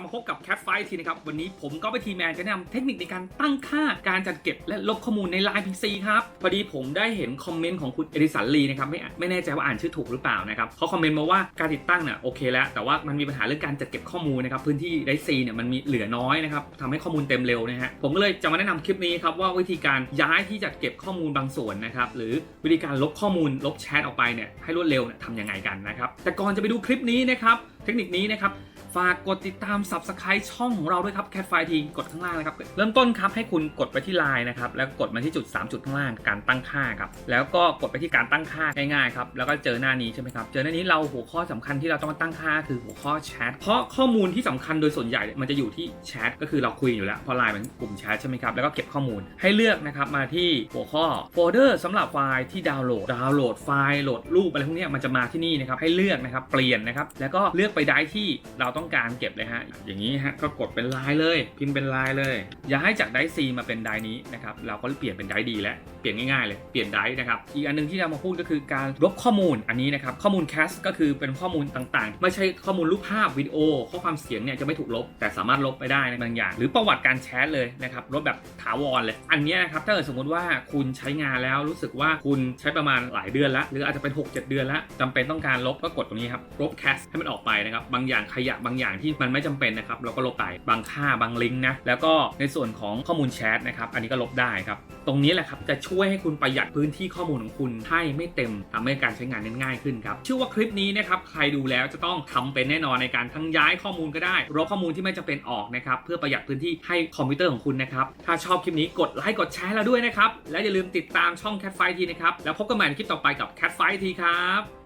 ลับมาพบกับ Cat Fight ทีนะครับ วันนี้ผมก็ไปทีแมนจะแนะนำเทคนิคในการตั้งค่าการจัดเก็บและลบข้อมูลใน Line PC ครับ พอดีผมได้เห็นคอมเมนต์ของคุณเอดิสันลีนะครับ ไม่ไม่แน่ใจว่าอ่านชื่อถูกหรือเปล่านะครับเขาคอมเมนต์มาว่าการติดตั้งเนี่ยโอเคแล้ว แต่ว่ามันมีปัญหาเรื่องการจัดเก็บข้อมูลนะครับ พื้นที่ไดซีเนี่ยมันมีเหลือน้อยนะครับทำให้ข้อมูลเต็มเร็วนะฮะ ผมก็เลยจะมาแนะนำคลิปนี้ครับว่าวิธีการย้ายที่จัดเก็บข้อมูลบางส่วนนะครับ หรือวิธีการลบข้อมูลลบแชทออกไปเนี่ยให้รวดเร็วเนี่ยทำยังไงกันนะครับ แต่ก่อนจะไปดูคลิปนี้นะครับ เทคนิคนี้นะครับ ฝากกดติดตาม Subscribe ช่องของเราด้วยครับ Cat f i ทีกดข้างล่างนะครับ เริ่มต้นครับให้คุณกดไปที่ Line นะครับ แล้วกดมาที่จุด 3 จุดข้างล่างการตั้งค่าครับ แล้วก็กดไปที่การตั้งค่าง่ายๆครับ แล้วก็เจอหน้านี้ใช่ไหมครับ เจอหน้านี้เราหัวข้อสำคัญที่เราต้องมาตั้งค่าคือหัวข้อแชท เพราะข้อมูลที่สำคัญโดยส่วนใหญ่เนี่ยมันจะอยู่ที่แชท ก็คือเราคุยอยู่แล้วเพราะ Line เป็นกลุ่มแชทใช่ไหมครับ แล้วก็เก็บข้อมูลให้เลือกนะครับมาที่หัวข้อโฟลเดอร์สำหรับไฟล์ที่ดาวน์โหลด ดาวน์โหลดไฟล์ โหลดรูปอะไรพวกนี้มันจะมาที่นี่นะครับ ให้เลือกนะครับ เปลี่ยนนะครับ แล้วก็เลือกไปได้ที่เราต้อง้องการเก็บเลยฮะ อย่างนี้ฮะก็กดเป็นลายเลย พิมพ์เป็นลายเลย อย่าให้จากได้ซีมาเป็นได้นี้นะครับ เราก็เปลี่ยนเป็นได้ดีแล้วเปลี่ยนง่ายๆเลยเปลี่ยนได้นะครับอีกอันหนึงที่จะมาพูดก็คือการลบข้อมูลอันนี้นะครับข้อมูลแคสก็คือเป็นข้อมูลต่างๆ ไม่ใช่ข้อมูลรูปภาพวิดีโอ ข้อความเสียงเนี่ยจะไม่ถูกลบ แต่สามารถลบไปได้ในบางอย่าง หรือประวัติการแชทเลยนะครับลบแบบถาวรเลย อันนี้นะครับถ้าเกิดสมมติว่าคุณใช้งานแล้วรู้สึกว่าคุณใช้ประมาณหลายเดือนล้วหรืออาจจะเป็น 6-7 เดือนล้วจำเป็นต้องการลบก็กดตรงนี้ครับลบแคสให้มันออกไปนะครับบางอย่างขยะบางอย่างที่มันไม่จำเป็นนะครับเราก็ลบไปบางค่าบางลิงก์นะแล้วก็ในส่วนของข้อมูลแชทนะครับอันนี้ก็ลบได้ครับ รงนี้แหละครับจะช่วยให้คุณประหยัดพื้นที่ข้อมูลของคุณให้ไม่เต็มทำให้การใช้งานง่ายขึ้นครับเชื่อว่าคลิปนี้นะครับใครดูแล้วจะต้องทำเป็นแน่นอนในการทั้งย้ายข้อมูลก็ได้ลบข้อมูลที่ไม่จำเป็นออกนะครับเพื่อประหยัดพื้นที่ให้คอมพิวเตอร์ของคุณนะครับถ้าชอบคลิปนี้กดไลค์กดแชร์เราด้วยนะครับและอย่าลืมติดตามช่อง Cat ไฟทีนะครับแล้วพบกันใหม่ในคลิปต่อไปกับ Cat ไฟทีครับ